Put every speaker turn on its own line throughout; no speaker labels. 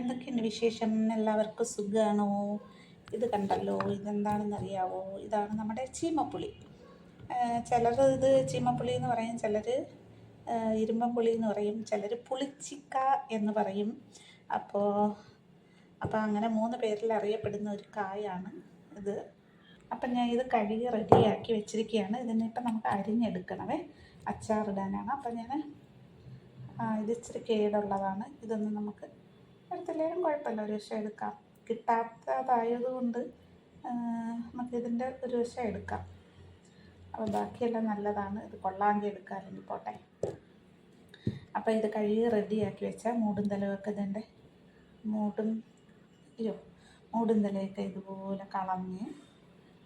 എന്തൊക്കെയുണ്ട് വിശേഷം? എല്ലാവർക്കും സുഖമാണോ ഇത് കണ്ടല്ലോ ഇതെന്താണെന്ന് അറിയാവോ? ഇതാണ് നമ്മുടെ ചീമപ്പുളി. ചിലർ ഇത് ചീമപ്പുളി എന്ന് പറയും ചിലർ ഇരുമ്പമ്പുളി എന്ന് പറയും ചിലർ പുളിച്ചിക്ക എന്ന് പറയും. അപ്പോൾ അപ്പോൾ അങ്ങനെ മൂന്ന് പേരിൽ അറിയപ്പെടുന്ന ഒരു കായാണ് ഇത്. അപ്പം ഞാൻ ഇത് കഴുകി റെഡിയാക്കി വെച്ചിരിക്കുകയാണ്. ഇതിനിപ്പം നമുക്ക് അരിഞ്ഞെടുക്കണമേ. അച്ചാറിടാനാണ്. അപ്പം ഞാൻ ഇത് ഇച്ചിരി കേടുള്ളതാണ്. ഇതൊന്ന് നമുക്ക് എടുത്തില്ലെങ്കിലും കുഴപ്പമില്ല. ഒരു വശം എടുക്കാം. കിട്ടാത്തതായതുകൊണ്ട് നമുക്കിതിന്റെ ഒരു വശം എടുക്കാം. അപ്പോൾ ബാക്കിയെല്ലാം നല്ലതാണ്. ഇത് കൊള്ളാങ്കി എടുക്കാം. അല്ലെങ്കിൽ പോട്ടെ. അപ്പോൾ ഇത് കഴുകി റെഡിയാക്കി വെച്ചാൽ മൂടും തലവൊക്കെ ഇതിന്റെ മൂടും അയ്യോ മൂടും തലയൊക്കെ ഇതുപോലെ കളഞ്ഞ്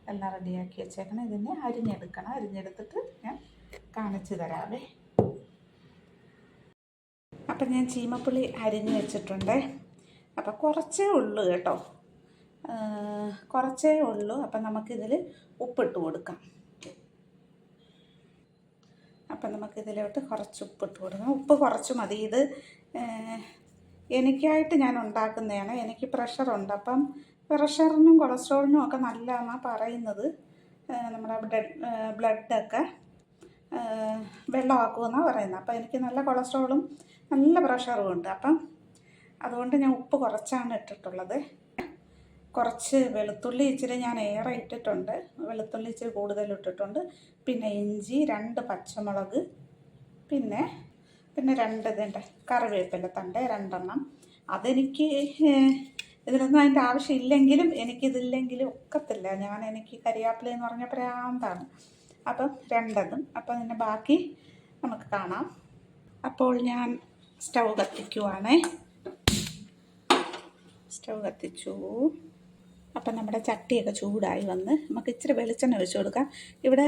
എല്ലാം റെഡിയാക്കി വെച്ചേക്കണം. ഇതിനെ അരിഞ്ഞെടുക്കണം. അരിഞ്ഞെടുത്തിട്ട് ഞാൻ കാണിച്ചു തരാവേ അപ്പം ഞാൻ ചീമപ്പുളി അരിഞ്ഞ് വെച്ചിട്ടുണ്ട്. അപ്പം കുറച്ചേ ഉള്ളൂ കേട്ടോ. കുറച്ചേ ഉള്ളൂ. അപ്പം നമുക്കിതിൽ ഉപ്പിട്ട് കൊടുക്കാം. അപ്പം നമുക്കിതിലോട്ട് കുറച്ച് ഉപ്പിട്ട് കൊടുക്കാം. ഉപ്പ് കുറച്ച് മതി. ഇത് എനിക്കായിട്ട് ഞാൻ ഉണ്ടാക്കുന്നതാണ്. എനിക്ക് പ്രഷറുണ്ട് അപ്പം പ്രഷറിനും കൊളസ്ട്രോളിനും ഒക്കെ നല്ലതാണ് പറയുന്നത്. നമ്മുടെ ബ്ലഡ് ബ്ലഡൊക്കെ വെള്ളമാക്കുമെന്നാണ് പറയുന്നത്. അപ്പോൾ എനിക്ക് നല്ല കൊളസ്ട്രോളും നല്ല പ്രഷറും ഉണ്ട്. അപ്പം അതുകൊണ്ട് ഞാൻ ഉപ്പ് കുറച്ചാണ് ഇട്ടിട്ടുള്ളത്. കുറച്ച് വെളുത്തുള്ളി ഇച്ചിരി ഞാൻ ഏറെ ഇട്ടിട്ടുണ്ട്. വെളുത്തുള്ളി ഇച്ചിരി കൂടുതൽ ഇട്ടിട്ടുണ്ട്. പിന്നെ ഇഞ്ചി രണ്ട് പച്ചമുളക് പിന്നെ പിന്നെ രണ്ട് ഇതിന്റെ കറിവേപ്പില തണ്ട് രണ്ടെണ്ണം. അതെനിക്ക് ഇതിനൊന്നും അതിന്റെ ആവശ്യമില്ലെങ്കിലും എനിക്കിതില്ലെങ്കിലും ഒക്കത്തില്ല. ഞാൻ എനിക്ക് കരിയാപ്പില എന്ന് പറഞ്ഞ പ്രാന്താണ്. അപ്പം രണ്ടതും. അപ്പം അതിന്റെ ബാക്കി നമുക്ക് കാണാം. അപ്പോൾ ഞാൻ സ്റ്റൗ കത്തിക്കുവാണേ. സ്റ്റൗ കത്തിച്ചു. അപ്പം നമ്മുടെ ചട്ടിയൊക്കെ ചൂടായി വന്ന് നമുക്ക് ഇച്ചിരി വെളിച്ചെണ്ണ ഒഴിച്ചു കൊടുക്കാം. ഇവിടെ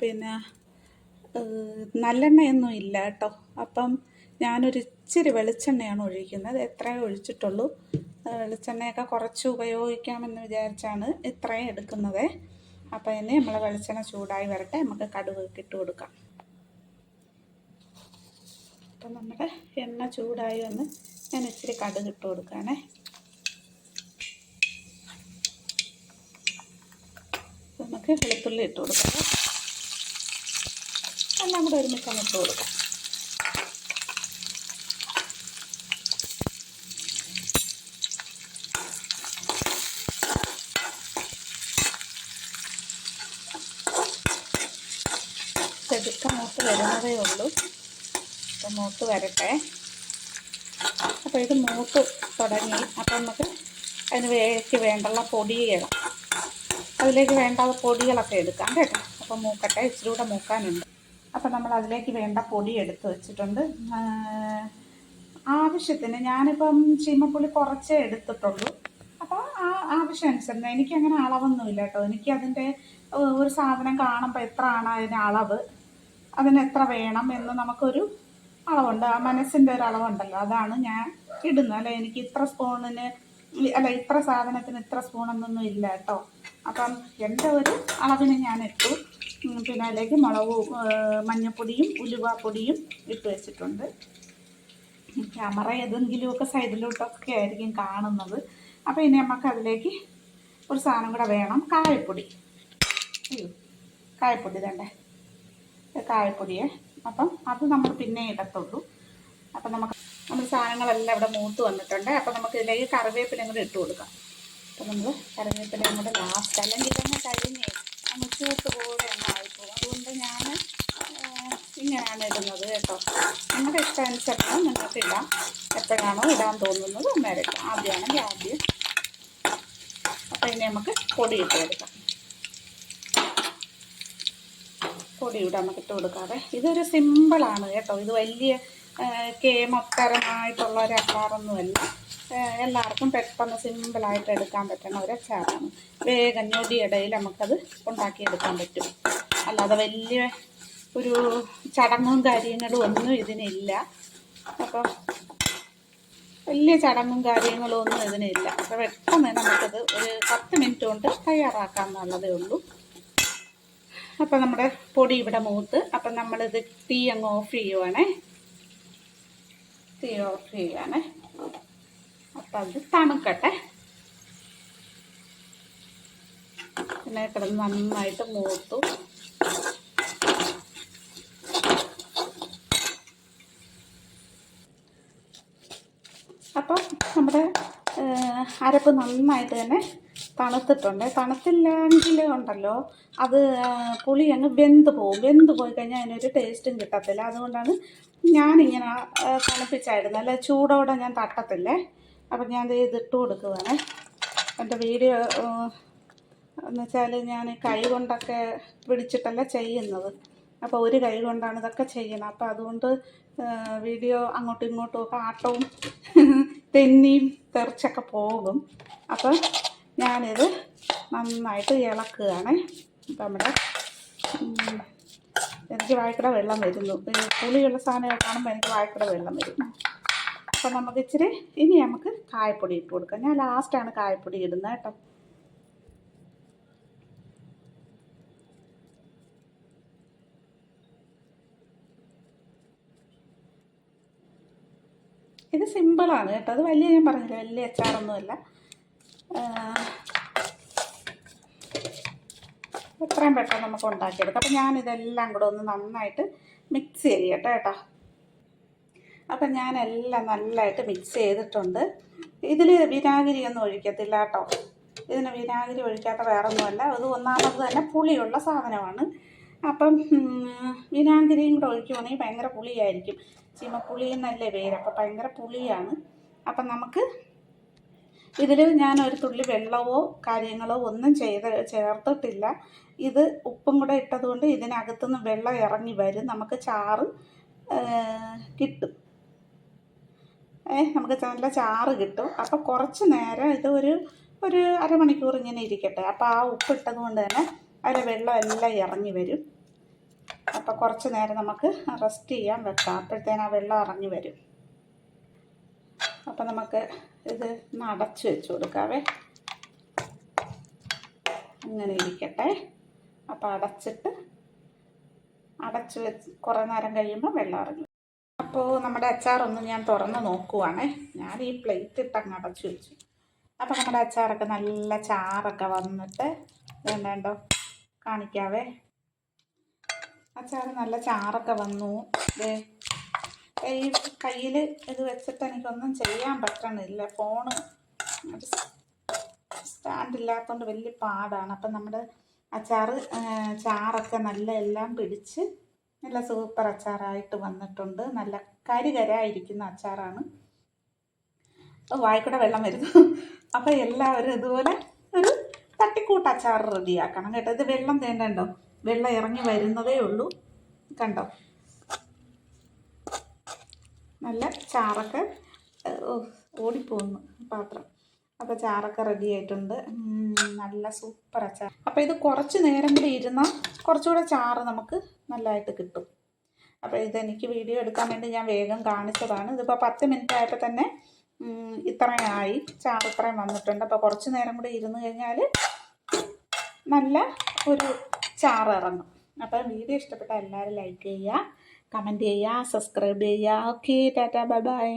പിന്നെ നല്ലെണ്ണയൊന്നും ഇല്ല കേട്ടോ. അപ്പം ഞാനൊരു ഇച്ചിരി വെളിച്ചെണ്ണയാണ് ഒഴിക്കുന്നത്. എത്രയേ ഒഴിച്ചിട്ടുള്ളൂ. വെളിച്ചെണ്ണയൊക്കെ കുറച്ച് ഉപയോഗിക്കാമെന്ന് വിചാരിച്ചാണ് ഇത്രയും എടുക്കുന്നത്. അപ്പോൾ ഇനി നമ്മൾ വെളിച്ചെണ്ണ ചൂടായി വരട്ടെ. നമുക്ക് കടുക് ഇട്ട് കൊടുക്കാം. അപ്പം നമ്മുടെ എണ്ണ ചൂടായി വന്ന് ഞാൻ ഇച്ചിരി കടുക് ഇട്ട് കൊടുക്കാനേ നമുക്ക് വെളുത്തുള്ളി ഇട്ട് കൊടുക്കാം. എല്ലാം കൂടെ ഒരുമിച്ച് ഇട്ട് കൊടുക്കാം. വരുന്നതേ ഉള്ളൂ അപ്പം മൂത്ത് വരട്ടെ. അപ്പോൾ ഇത് മൂത്ത് തുടങ്ങി. അപ്പം നമുക്ക് അതിന് വേക്ക് വേണ്ടുള്ള പൊടികൾ അതിലേക്ക് വേണ്ട പൊടികളൊക്കെ എടുക്കാം കേട്ടോ. അപ്പം മൂക്കട്ടെ ഇച്ചിരി കൂടെ മൂക്കാനുണ്ട്. അപ്പം നമ്മൾ അതിലേക്ക് വേണ്ട പൊടി എടുത്ത് വെച്ചിട്ടുണ്ട്. ആവശ്യത്തിന് ഞാനിപ്പം ചീമപ്പുളി കുറച്ചേ എടുത്തിട്ടുള്ളൂ. അപ്പോൾ ആ ആവശ്യം അനുസരിച്ച് എനിക്കങ്ങനെ അളവൊന്നുമില്ല കേട്ടോ. എനിക്കതിന്റെ ഒരു സാധനം കാണുമ്പോൾ എത്ര ആണ് അതിന്റെ അളവ്? അതിന് എത്ര വേണം എന്ന് നമുക്കൊരു അളവുണ്ട്. ആ മനസ്സിന്റെ ഒരു അളവുണ്ടല്ലോ. അതാണ് ഞാൻ ഇടുന്നത്. അല്ലെ? എനിക്ക് ഇത്ര സ്പൂണിന് അല്ല ഇത്ര സാധനത്തിന് ഇത്ര സ്പൂണൊന്നും ഇല്ല കേട്ടോ. അപ്പം എന്റെ ഒരു അളവിന് ഞാൻ ഇട്ടു. പിന്നെ അതിലേക്ക് മുളക് മഞ്ഞപ്പൊടിയും ഉലുവാപ്പൊടിയും ഇട്ട് വെച്ചിട്ടുണ്ട്. ക്യാമറ ഏതെങ്കിലുമൊക്കെ സൈഡിലോട്ടൊക്കെ ആയിരിക്കും കാണുന്നത്. അപ്പം ഇനി നമുക്ക് അതിലേക്ക് ഒരു സാധനം കൂടെ വേണം. കായപ്പൊടി. അയ്യോ കായപ്പൊടി തണ്ടേ കായപ്പൊടിയെ അപ്പം അത് നമ്മൾ പിന്നെ ഇടത്തുള്ളൂ. അപ്പം നമുക്ക് നമ്മൾ സാധനങ്ങളെല്ലാം ഇവിടെ മൂത്ത് വന്നിട്ടുണ്ട്. അപ്പം നമുക്ക് ഇതിലേക്ക് കറിവേപ്പിലയും കൂടെ ഇട്ട് കൊടുക്കാം. അപ്പം നമ്മൾ കറിവേപ്പിലയും കൂടെ ലാസ്റ്റ് അല്ലെങ്കിൽ തന്നെ കഴിഞ്ഞേ. മുച്ചുവെട്ട് പോലെ ഒന്ന് ആയിപ്പോകും. അതുകൊണ്ട് ഞാൻ ഇങ്ങനെയാണ് ഇടുന്നത് കേട്ടോ. നിങ്ങളുടെ ഇഷ്ടം അനുസരിച്ച് നിങ്ങൾക്ക് ഇടാം. എപ്പോഴാണോ ഇടാൻ തോന്നുന്നത് അന്നേരം ഇടാം. ആദ്യമാണെങ്കിൽ ആദ്യം. അപ്പം ഇനി നമുക്ക് പൊടി ഇട്ട് കൊടുക്കാം. പൊടി നമുക്ക് ഇട്ട് കൊടുക്കാതെ ഇതൊരു സിമ്പിളാണ് കേട്ടോ. ഇത് വലിയ കേമക്കരമായിട്ടുള്ള ഒരു അച്ചാറൊന്നുമല്ല. എല്ലാവർക്കും പെട്ടെന്ന് സിമ്പിളായിട്ട് എടുക്കാൻ പറ്റുന്ന ഒരു അച്ചാറാണ്. വേഗം ഞൊടിയിടയിൽ നമുക്കത് ഉണ്ടാക്കിയെടുക്കാൻ പറ്റും. അല്ലാതെ വലിയ ഒരു ചടങ്ങും കാര്യങ്ങളും ഒന്നും ഇതിനില്ല. അപ്പം വലിയ ചടങ്ങും കാര്യങ്ങളും ഒന്നും ഇതിനില്ല. അപ്പോൾ പെട്ടെന്ന് നമുക്കത് ഒരു പത്ത് മിനിറ്റ് കൊണ്ട് തയ്യാറാക്കാമെന്നുള്ളതേ ഉള്ളൂ. അപ്പം നമ്മുടെ പൊടി ഇവിടെ മൂത്ത്. അപ്പം നമ്മളിത് തീ അങ്ങ് ഓഫ് ചെയ്യുവാണേ. തീ ഓഫ് ചെയ്യുവാണേ. അപ്പം അത് തണുക്കട്ടെ. പിന്നെ കിടന്ന് നന്നായിട്ട് മൂത്തു. അപ്പം നമ്മുടെ അരപ്പ് നന്നായിട്ട് തന്നെ തണുത്തിട്ടുണ്ട്. തണുത്തില്ലെങ്കിൽ ഉണ്ടല്ലോ അത് പുളി അങ്ങ് വെന്ത് പോകും. വെന്ത് പോയി കഴിഞ്ഞാൽ അതിനൊരു ടേസ്റ്റും കിട്ടത്തില്ല. അതുകൊണ്ടാണ് ഞാനിങ്ങനെ തണുപ്പിച്ചായിരുന്നു. അല്ല ചൂടോടെ ഞാൻ തട്ടത്തില്ലേ? അപ്പം ഞാൻ ഇത് ഇട്ട് കൊടുക്കുവാണ്. എന്റെ വീഡിയോ എന്ന് വെച്ചാൽ ഞാൻ കൈ കൊണ്ടൊക്കെ പിടിച്ചിട്ടല്ല ചെയ്യുന്നത്. അപ്പോൾ ഒരു കൈ കൊണ്ടാണ് ഇതൊക്കെ ചെയ്യുന്നത്. അപ്പോൾ അതുകൊണ്ട് വീഡിയോ അങ്ങോട്ടും ഇങ്ങോട്ടും ഒക്കെ ആട്ടവും തെന്നിയും തെറിച്ചൊക്കെ പോകും. അപ്പം ഞാനിത് നന്നായിട്ട് ഇളക്കുകയാണ്. അപ്പം നമ്മുടെ എനിക്ക് വായ്ക്കട വെള്ളം വരുന്നു പുളിയുള്ള സാധനമായിട്ട് കാണുമ്പോൾ എനിക്ക് വായ്ക്കട വെള്ളം വരും. അപ്പം നമുക്ക് ഇച്ചിരി ഇനി നമുക്ക് കായപ്പൊടി ഇട്ട് കൊടുക്കാം. ഞാൻ ലാസ്റ്റാണ് കായപ്പൊടി ഇടുന്നത് കേട്ടോ. ഇത് സിമ്പിളാണ് കേട്ടോ. അത് വലിയ ഞാൻ പറഞ്ഞില്ല വലിയ അച്ചാറൊന്നുമല്ല. എത്രയും പെട്ടെന്ന് നമുക്ക് ഉണ്ടാക്കിയെടുക്കാം. അപ്പം ഞാനിതെല്ലാം കൂടെ ഒന്ന് നന്നായിട്ട് മിക്സ് ചെയ്യട്ടെ കേട്ടോ അപ്പം ഞാനെല്ലാം നല്ലതായിട്ട് മിക്സ് ചെയ്തിട്ടുണ്ട്. ഇതിൽ വിനാഗിരി ഒന്നും ഒഴിക്കത്തില്ല കേട്ടോ. ഇതിന് വിനാഗിരി ഒഴിക്കാത്ത വേറെ ഒന്നുമല്ല അത് ഒന്നാമത് തന്നെ പുളിയുള്ള സാധനമാണ്. അപ്പം വിനാഗിരിയും കൂടെ ഒഴിക്കുവാണെങ്കിൽ ഭയങ്കര പുളിയായിരിക്കും. ചീമപ്പുളി എന്നല്ലേ പേര്? അപ്പം ഭയങ്കര പുളിയാണ്. അപ്പം നമുക്ക് ഇതിൽ ഞാൻ ഒരു തുള്ളി വെള്ളമോ കാര്യങ്ങളോ ഒന്നും ചെയ്ത് ചേർത്തിട്ടില്ല. ഇത് ഉപ്പും കൂടെ ഇട്ടതുകൊണ്ട് ഇതിനകത്തുനിന്ന് വെള്ളം ഇറങ്ങി വരും. നമുക്ക് ചാറ് കിട്ടും. ഏ നമുക്ക് നല്ല ചാറ് കിട്ടും. അപ്പോൾ കുറച്ച് നേരം ഇത് ഒരു ഒരു അരമണിക്കൂർ ഇങ്ങനെ ഇരിക്കട്ടെ. അപ്പോൾ ആ ഉപ്പ് ഇട്ടത് കൊണ്ട് തന്നെ അതിലെ വെള്ളം എല്ലാം ഇറങ്ങി വരും. അപ്പോൾ കുറച്ച് നേരം നമുക്ക് റെസ്റ്റ് ചെയ്യാൻ വെക്കാം. അപ്പോഴത്തേനും ആ വെള്ളം ഇറങ്ങി വരും. അപ്പം നമുക്ക് ഇത് ഒന്ന് അടച്ച് വെച്ച് കൊടുക്കാവേ. അങ്ങനെ ഇരിക്കട്ടെ. അപ്പോൾ അടച്ചിട്ട് അടച്ച് വെച്ച് കുറേ നേരം കഴിയുമ്പോൾ വെള്ളം ഇറങ്ങി. അപ്പോൾ നമ്മുടെ അച്ചാറൊന്ന് ഞാൻ തുറന്ന് നോക്കുവാണേ. ഞാൻ ഈ പ്ലേറ്റ് ഇട്ട് അങ്ങ് അടച്ചു വെച്ചു. അപ്പോൾ നമ്മുടെ അച്ചാറൊക്കെ നല്ല ചാറൊക്കെ വന്നിട്ട് വേണ്ടോ കാണിക്കാവേ. അച്ചാർ നല്ല ചാറൊക്കെ വന്നു. ഈ കയ്യിൽ ഇത് വെച്ചിട്ട് എനിക്കൊന്നും ചെയ്യാൻ പറ്റണില്ല. ഫോണ് സ്റ്റാൻഡ് ഇല്ലാത്തതുകൊണ്ട് വലിയ പാടാണ്. അപ്പം നമ്മുടെ അച്ചാറ് ചാറൊക്കെ നല്ല എല്ലാം പിടിച്ച് നല്ല സൂപ്പർ അച്ചാറായിട്ട് വന്നിട്ടുണ്ട്. നല്ല കരികരായിരിക്കുന്ന അച്ചാറാണ്. വായിക്കൂടെ വെള്ളം വരുന്നു. അപ്പോൾ എല്ലാവരും ഇതുപോലെ ഒരു തട്ടിക്കൂട്ട് അച്ചാർ റെഡിയാക്കണം കേട്ടോ. ഇത് വെള്ളം തേണ്ടോ വെള്ളം ഇറങ്ങി വരുന്നതേ ഉള്ളൂ. കണ്ടോ? നല്ല ചാറൊക്കെ ഓടിപ്പോകുന്നു പാത്രം. അപ്പോൾ ചാറൊക്കെ റെഡി ആയിട്ടുണ്ട്. നല്ല സൂപ്പർ അച്ചാർ അപ്പോൾ ഇത് കുറച്ച് നേരം കൂടി ഇരുന്നാൽ കുറച്ചുകൂടെ ചാറ് നമുക്ക് നല്ലതായിട്ട് കിട്ടും. അപ്പോൾ ഇതെനിക്ക് വീഡിയോ എടുക്കാൻ വേണ്ടി ഞാൻ വേഗം കാണിച്ചതാണ്. ഇതിപ്പോൾ പത്ത് മിനിറ്റ് ആയപ്പോൾ തന്നെ ഇത്രയും ആയി. ചാറ് ഇത്രയും വന്നിട്ടുണ്ട്. അപ്പോൾ കുറച്ച് നേരം കൂടി ഇരുന്ന് കഴിഞ്ഞാൽ നല്ല ഒരു ചാറ് ഇറങ്ങും. അപ്പോൾ വീഡിയോ ഇഷ്ടപ്പെട്ട എല്ലാവരും ലൈക്ക് ചെയ്യുക. കമൻറ്റ് ചെയ്യുക സബ്സ്ക്രൈബ് ചെയ്യുക ഓക്കെ ടാറ്റാ ബൈ ബൈ